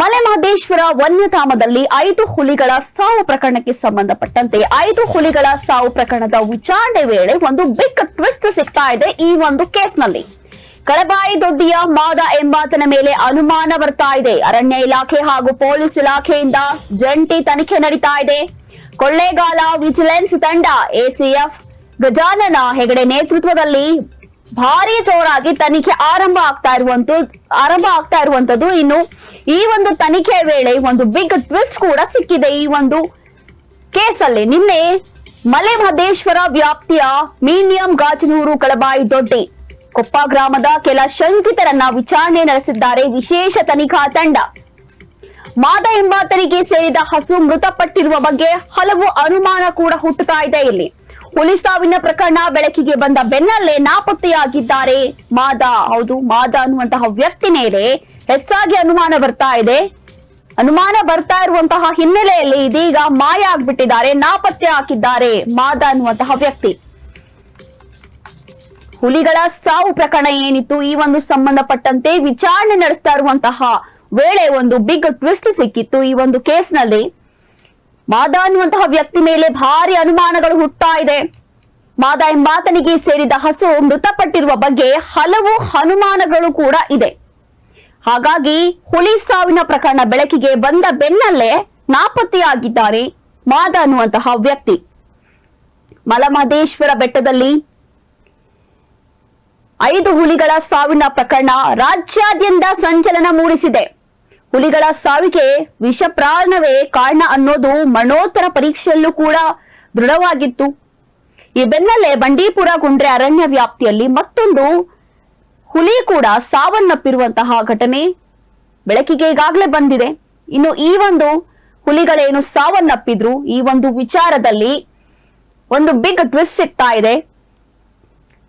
ಮಲೆಮಹದೇಶ್ವರ ವನ್ಯಧಾಮದಲ್ಲಿ ಐದು ಹುಲಿಗಳ ಸಾವು ಪ್ರಕರಣಕ್ಕೆ ಸಂಬಂಧಪಟ್ಟಂತೆ ಐದು ಹುಲಿಗಳ ಸಾವು ಪ್ರಕರಣದ ವಿಚಾರಣೆ ವೇಳೆ ಒಂದು ಬಿಗ್ ಟ್ವಿಸ್ಟ್ ಸಿಗ್ತಾ ಇದೆ ಈ ಒಂದು ಕೇಸ್ನಲ್ಲಿ. ಕಳಬಾಯಿ ದೊಡ್ಡಿಯ ಮಾದ ಎಂಬಾತನ ಮೇಲೆ ಅನುಮಾನ ಬರ್ತಾ ಇದೆ. ಅರಣ್ಯ ಇಲಾಖೆ ಹಾಗೂ ಪೊಲೀಸ್ ಇಲಾಖೆಯಿಂದ ಜಂಟಿ ತನಿಖೆ ನಡೀತಾ ಇದೆ. ಕೊಳ್ಳೇಗಾಲ ವಿಜಿಲೆನ್ಸ್ ತಂಡ, ಎಸಿಎಫ್, ಗಜಾನನ ಹೆಗಡೆ ನೇತೃತ್ವದಲ್ಲಿ ಭಾರಿ ಜೋರಾಗಿ ತನಿಖೆ ಆರಂಭ ಆಗ್ತಾ ಇರುವಂತ, ಆರಂಭ ಆಗ್ತಾ ಇರುವಂತದ್ದು ಇನ್ನು ಈ ಒಂದು ತನಿಖೆ ವೇಳೆ ಒಂದು ಬಿಗ್ ಟ್ವಿಸ್ಟ್ ಕೂಡ ಸಿಕ್ಕಿದೆ ಈ ಒಂದು ಕೇಸಲ್ಲಿ. ನಿನ್ನೆ ಮಲೆ ಮಹದೇಶ್ವರ ವ್ಯಾಪ್ತಿಯ ಮೀನಿಯಂ ಗಾಜನೂರು ಕಳಬಾಯಿ ದೊಡ್ಡಿ, ಕೊಪ್ಪ ಗ್ರಾಮದ ಕೆಲ ಶಂಕಿತರನ್ನ ವಿಚಾರಣೆ ನಡೆಸಿದ್ದಾರೆ. ವಿಶೇಷ ತನಿಖಾ ತಂಡ. ಮಾದ ಎಂಬಾತನಿಗೆ ಸೇರಿದ ಹಸು ಮೃತಪಟ್ಟಿರುವ ಬಗ್ಗೆ ಹಲವು ಅನುಮಾನ ಕೂಡ ಹುಟ್ಟುತ್ತಾ ಇದೆ ಇಲ್ಲಿ. ಹುಲಿ ಸಾವಿನ ಪ್ರಕರಣ ಬೆಳಕಿಗೆ ಬಂದ ಬೆನ್ನಲ್ಲೇ ನಾಪತ್ತೆಯಾಗಿದ್ದಾರೆ. ಮಾದ, ಹೌದು, ಮಾದ ಅನ್ನುವಂತಹ ವ್ಯಕ್ತಿ ಮೇಲೆ ಹೆಚ್ಚಾಗಿ ಅನುಮಾನ ಬರ್ತಾ ಇದೆ. ಅನುಮಾನ ಬರ್ತಾ ಇರುವಂತಹ ಹಿನ್ನೆಲೆಯಲ್ಲಿ ಇದೀಗ ಮಾಯ ಆಗ್ಬಿಟ್ಟಿದ್ದಾರೆ, ನಾಪತ್ತೆ ಹಾಕಿದ್ದಾರೆ ಮಾದ ಅನ್ನುವಂತಹ ವ್ಯಕ್ತಿ. ಹುಲಿಗಳ ಸಾವು ಪ್ರಕರಣ ಏನಿತ್ತು, ಈ ಒಂದು ಸಂಬಂಧಪಟ್ಟಂತೆ ವಿಚಾರಣೆ ನಡೆಸ್ತಾ ಇರುವಂತಹ ವೇಳೆ ಒಂದು ಬಿಗ್ ಟ್ವಿಸ್ಟ್ ಸಿಕ್ಕಿತ್ತು ಈ ಒಂದು ಕೇಸ್ನಲ್ಲಿ ಮಾದ ಅನ್ನುವಂತಹ ವ್ಯಕ್ತಿ ಮೇಲೆ ಭಾರಿ ಅನುಮಾನಗಳು ಹುಟ್ಟಾ ಇದೆ. ಮಾದ ಎಂಬಾತನಿಗೆ ಸೇರಿದ ಹಸು ಮೃತಪಟ್ಟಿರುವ ಬಗ್ಗೆ ಹಲವು ಅನುಮಾನಗಳು ಕೂಡ ಇದೆ. ಹಾಗಾಗಿ ಹುಲಿ ಸಾವಿನ ಪ್ರಕರಣ ಬೆಳಕಿಗೆ ಬಂದ ಬೆನ್ನಲ್ಲೇ ನಾಪತ್ತೆಯಾಗಿದ್ದಾರೆ ಮಾದ ಅನ್ನುವಂತಹ ವ್ಯಕ್ತಿ. ಮಲಮಹದೇಶ್ವರ ಬೆಟ್ಟದಲ್ಲಿ ಐದು ಹುಲಿಗಳ ಸಾವಿನ ಪ್ರಕರಣ ರಾಜ್ಯಾದ್ಯಂತ ಸಂಚಲನ ಮೂಡಿಸಿದೆ. ಹುಲಿಗಳ ಸಾವಿಗೆ ವಿಷಪ್ರಾಣವೇ ಕಾರಣ ಅನ್ನೋದು ಮರಣೋತ್ತರ ಪರೀಕ್ಷೆಯಲ್ಲೂ ಕೂಡ ದೃಢವಾಗಿತ್ತು. ಈ ಬೆನ್ನಲ್ಲೇ ಬಂಡೀಪುರ ಗುಂಡ್ರೆ ಅರಣ್ಯ ವ್ಯಾಪ್ತಿಯಲ್ಲಿ ಮತ್ತೊಂದು ಹುಲಿ ಕೂಡ ಸಾವನ್ನಪ್ಪಿರುವಂತಹ ಘಟನೆ ಬೆಳಕಿಗೆ ಈಗಾಗಲೇ ಬಂದಿದೆ. ಇನ್ನು ಈ ಒಂದು ಹುಲಿಗಳೇನು ಸಾವನ್ನಪ್ಪಿದ್ರು ಈ ಒಂದು ವಿಚಾರದಲ್ಲಿ ಒಂದು ಬಿಗ್ ಟ್ವಿಸ್ಟ್ ಸಿಗ್ತಾ ಇದೆ.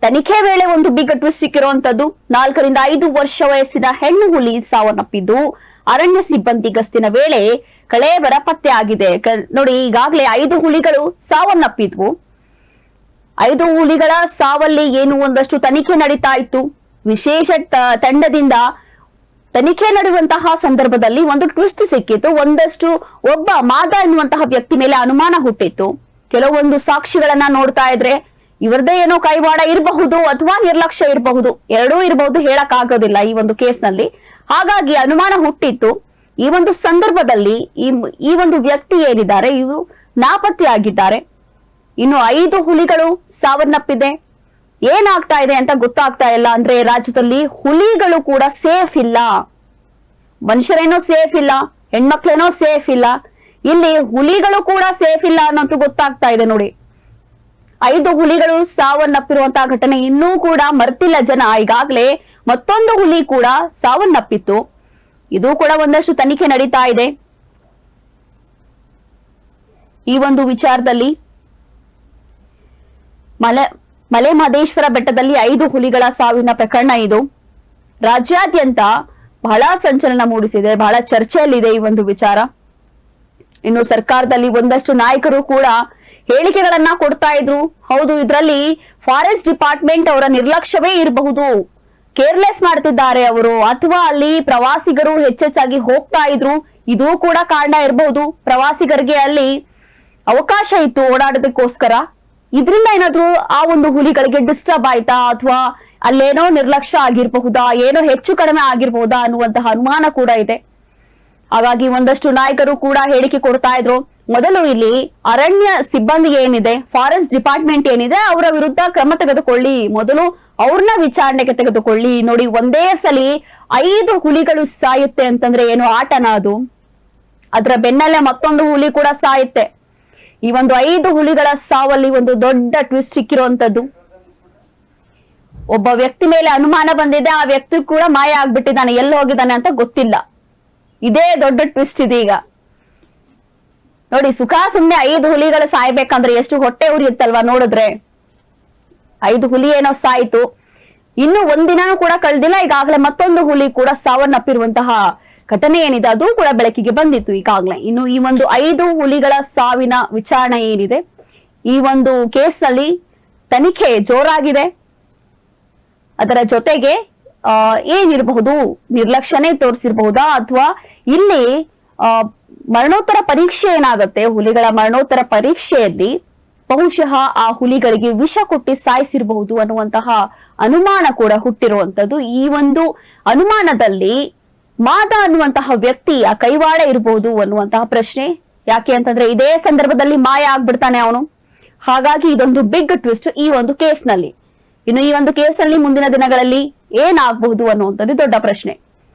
ತನಿಖೆ ವೇಳೆ ಒಂದು ಬಿಗ್ ಟ್ವಿಸ್ಟ್ ಸಿಕ್ಕಿರುವಂತದ್ದು ನಾಲ್ಕರಿಂದ ಐದು ವರ್ಷ ವಯಸ್ಸಿನ ಹೆಣ್ಣು ಹುಲಿ ಸಾವನ್ನಪ್ಪಿದ್ದು ಅರಣ್ಯ ಸಿಬ್ಬಂದಿ ಗಸ್ತಿನ ವೇಳೆ ಕಳೇಬರ ಪತ್ತೆ ಆಗಿದೆ. ನೋಡಿ, ಈಗಾಗಲೇ ಐದು ಹುಲಿಗಳು ಸಾವನ್ನಪ್ಪಿದ್ವು. ಐದು ಹುಲಿಗಳ ಸಾವಲ್ಲಿ ಏನು ಒಂದಷ್ಟು ತನಿಖೆ ನಡೀತಾ ಇತ್ತು. ವಿಶೇಷ ತಂಡದಿಂದ ತನಿಖೆ ನಡೆಯುವಂತಹ ಸಂದರ್ಭದಲ್ಲಿ ಒಂದು ಟ್ವಿಸ್ಟ್ ಸಿಕ್ಕಿತ್ತು. ಒಂದಷ್ಟು ಒಬ್ಬ ಮಾದ ಎನ್ನುವಂತಹ ವ್ಯಕ್ತಿ ಮೇಲೆ ಅನುಮಾನ ಹುಟ್ಟಿತ್ತು. ಕೆಲವೊಂದು ಸಾಕ್ಷಿಗಳನ್ನ ನೋಡ್ತಾ ಇದ್ರೆ ಇವರದೇ ಏನೋ ಕೈವಾಡ ಇರಬಹುದು ಅಥವಾ ನಿರ್ಲಕ್ಷ್ಯ ಇರಬಹುದು. ಎರಡೂ ಇರಬಹುದು ಹೇಳಕ್ ಆಗೋದಿಲ್ಲ ಈ ಒಂದು ಕೇಸ್ನಲ್ಲಿ ಹಾಗಾಗಿ ಅನುಮಾನ ಹುಟ್ಟಿತ್ತು. ಈ ಒಂದು ಸಂದರ್ಭದಲ್ಲಿ ಈ ಈ ಒಂದು ವ್ಯಕ್ತಿ ಏನಿದ್ದಾರೆ, ಇವರು ನಾಪತ್ತೆಯಾಗಿದ್ದಾರೆ. ಇನ್ನು ಐದು ಹುಲಿಗಳು ಸಾವನ್ನಪ್ಪಿದೆ. ಏನಾಗ್ತಾ ಇದೆ ಅಂತ ಗೊತ್ತಾಗ್ತಾ ಇಲ್ಲ. ಅಂದ್ರೆ ರಾಜ್ಯದಲ್ಲಿ ಹುಲಿಗಳು ಕೂಡ ಸೇಫ್ ಇಲ್ಲ. ಮನುಷ್ಯರೇನೋ ಸೇಫ್ ಇಲ್ಲ, ಹೆಣ್ಮಕ್ಳೇನೋ ಸೇಫ್ ಇಲ್ಲ. ಇಲ್ಲಿ ಹುಲಿಗಳು ಕೂಡ ಸೇಫ್ ಇಲ್ಲ ಅನ್ನೋದು ಗೊತ್ತಾಗ್ತಾ ಇದೆ ನೋಡಿ. ಐದು ಹುಲಿಗಳು ಸಾವನ್ನಪ್ಪಿರುವಂತಹ ಘಟನೆ ಇನ್ನೂ ಕೂಡ ಮರ್ತಿಲ್ಲ ಜನ. ಈಗಾಗಲೇ ಮತ್ತೊಂದು ಹುಲಿ ಕೂಡ ಸಾವನ್ನಪ್ಪಿತ್ತು. ಇದು ಕೂಡ ಒಂದಷ್ಟು ತನಿಖೆ ನಡೀತಾ ಇದೆ. ಈ ಒಂದು ವಿಚಾರದಲ್ಲಿ ಮಲೆ ಮಲೆ ಮಹದೇಶ್ವರ ಬೆಟ್ಟದಲ್ಲಿ ಐದು ಹುಲಿಗಳ ಸಾವಿನ ಪ್ರಕರಣ ಇದು. ರಾಜ್ಯಾದ್ಯಂತ ಬಹಳ ಸಂಚಲನ ಮೂಡಿಸಿದೆ, ಬಹಳ ಚರ್ಚೆಯಲ್ಲಿದೆ ಈ ಒಂದು ವಿಚಾರ. ಇನ್ನು ಸರ್ಕಾರದಲ್ಲಿ ಒಂದಷ್ಟು ನಾಯಕರು ಕೂಡ ಹೇಳಿಕೆಗಳನ್ನ ಕೊಡ್ತಾ ಇದ್ರು. ಹೌದು, ಇದರಲ್ಲಿ ಫಾರೆಸ್ಟ್ ಡಿಪಾರ್ಟ್ಮೆಂಟ್ ಅವರ ನಿರ್ಲಕ್ಷ್ಯವೇ ಇರಬಹುದು. ಕೇರ್ಲೆಸ್ ಮಾಡ್ತಿದ್ದಾರೆ ಅವರು. ಅಥವಾ ಅಲ್ಲಿ ಪ್ರವಾಸಿಗರು ಹೆಚ್ಚೆಚ್ಚಾಗಿ ಹೋಗ್ತಾ ಇದ್ರು. ಇದು ಕೂಡ ಕಾರಣ ಇರಬಹುದು ಪ್ರವಾಸಿಗರಿಗೆ ಅಲ್ಲಿ ಅವಕಾಶ ಇತ್ತು ಓಡಾಡೋದಕ್ಕೋಸ್ಕರ. ಇದರಿಂದ ಏನಾದ್ರೂ ಆ ಒಂದು ಹುಲಿಗಳಿಗೆ ಡಿಸ್ಟರ್ಬ್ ಆಯ್ತಾ? ಅಥವಾ ಅಲ್ಲೇನೋ ನಿರ್ಲಕ್ಷ್ಯ ಆಗಿರಬಹುದಾ? ಏನೋ ಹೆಚ್ಚು ಕಡಿಮೆ ಆಗಿರಬಹುದಾ ಅನ್ನುವಂತಹ ಅನುಮಾನ ಕೂಡ ಇದೆ. ಹಾಗಾಗಿ ಒಂದಷ್ಟು ನಾಯಕರು ಕೂಡ ಹೇಳಿಕೆ ಕೊಡ್ತಾ ಇದ್ರು. ಮೊದಲು ಇಲ್ಲಿ ಅರಣ್ಯ ಸಿಬ್ಬಂದಿ ಏನಿದೆ ಫಾರೆಸ್ಟ್ ಡಿಪಾರ್ಟ್ಮೆಂಟ್ ಏನಿದೆ, ಅವರ ವಿರುದ್ಧ ಕ್ರಮ ತೆಗೆದುಕೊಳ್ಳಿ. ಮೊದಲು ಅವ್ರನ್ನ ವಿಚಾರಣೆಗೆ ತೆಗೆದುಕೊಳ್ಳಿ. ನೋಡಿ, ಒಂದೇ ಸಲಿ ಐದು ಹುಲಿಗಳು ಸಾಯುತ್ತೆ ಅಂತಂದ್ರೆ ಏನು ಆಟನ ಅದು? ಅದರ ಬೆನ್ನಲ್ಲೇ ಮತ್ತೊಂದು ಹುಲಿ ಕೂಡ ಸಾಯುತ್ತೆ. ಈ ಒಂದು ಐದು ಹುಲಿಗಳ ಸಾವಲ್ಲಿ ಒಂದು ದೊಡ್ಡ ಟ್ವಿಸ್ಟ್ ಸಿಕ್ಕಿರುವಂತದ್ದು ಒಬ್ಬ ವ್ಯಕ್ತಿ ಮೇಲೆ ಅನುಮಾನ ಬಂದಿದೆ, ಆ ವ್ಯಕ್ತಿ ಕೂಡ ಮಾಯ ಆಗ್ಬಿಟ್ಟಿದ್ದಾನೆ. ಎಲ್ಲಿ ಹೋಗಿದ್ದಾನೆ ಅಂತ ಗೊತ್ತಿಲ್ಲ. ಇದೇ ದೊಡ್ಡ ಟ್ವಿಸ್ಟ್ ಇದೀಗ. ನೋಡಿ ಸುಖ ಸುಮ್ನೆ ಐದು ಹುಲಿಗಳು ಸಾಯ್ಬೇಕಂದ್ರೆ ಎಷ್ಟು ಹೊಟ್ಟೆ ಉರಿಯುತ್ತಲ್ವಾ ನೋಡಿದ್ರೆ? ಐದು ಹುಲಿ ಏನೋ ಸಾಯ್ತು. ಇನ್ನು ಒಂದಿನ ಕೂಡ ಕಳ್ದಿಲ್ಲ ಈಗಾಗಲೇ ಮತ್ತೊಂದು ಹುಲಿ ಕೂಡ ಸಾವನ್ನಪ್ಪಿರುವಂತಹ ಘಟನೆ ಏನಿದೆ ಅದು ಕೂಡ ಬೆಳಕಿಗೆ ಬಂದಿತ್ತು ಈಗಾಗಲೇ. ಇನ್ನು ಈ ಒಂದು ಐದು ಹುಲಿಗಳ ಸಾವಿನ ವಿಚಾರಣೆ ಏನಿದೆ ಈ ಒಂದು ಕೇಸ್ನಲ್ಲಿ ತನಿಖೆ ಜೋರಾಗಿದೆ. ಅದರ ಜೊತೆಗೆ ಆ, ಏನಿರಬಹುದು? ನಿರ್ಲಕ್ಷ್ಯನೇ ತೋರಿಸಿರಬಹುದಾ? ಅಥವಾ ಇಲ್ಲಿ ಆ, ಮರಣೋತ್ತರ ಪರೀಕ್ಷೆ ಏನಾಗುತ್ತೆ? ಹುಲಿಗಳ ಮರಣೋತ್ತರ ಪರೀಕ್ಷೆಯಲ್ಲಿ ಬಹುಶಃ ಆ ಹುಲಿಗಳಿಗೆ ವಿಷ ಕೊಟ್ಟಿ ಸಾಯಿಸಿರಬಹುದು ಅನ್ನುವಂತಹ ಅನುಮಾನ ಕೂಡ ಹುಟ್ಟಿರುವಂತದ್ದು ಈ ಒಂದು ಅನುಮಾನದಲ್ಲಿ ಮಾದ ಅನ್ನುವಂತಹ ವ್ಯಕ್ತಿ ಆ ಕೈವಾಡ ಇರಬಹುದು ಅನ್ನುವಂತಹ ಪ್ರಶ್ನೆ. ಯಾಕೆ ಅಂತಂದ್ರೆ ಇದೇ ಸಂದರ್ಭದಲ್ಲಿ ಮಾಯ ಆಗ್ಬಿಡ್ತಾನೆ ಅವನು. ಹಾಗಾಗಿ ಇದೊಂದು ಬಿಗ್ ಟ್ವಿಸ್ಟ್ ಈ ಒಂದು ಕೇಸ್ನಲ್ಲಿ ಇನ್ನು ಈ ಒಂದು ಕೇಸ್ನಲ್ಲಿ ಮುಂದಿನ ದಿನಗಳಲ್ಲಿ ಏನಾಗಬಹುದು ಅನ್ನುವಂಥದ್ದು ದೊಡ್ಡ ಪ್ರಶ್ನೆ.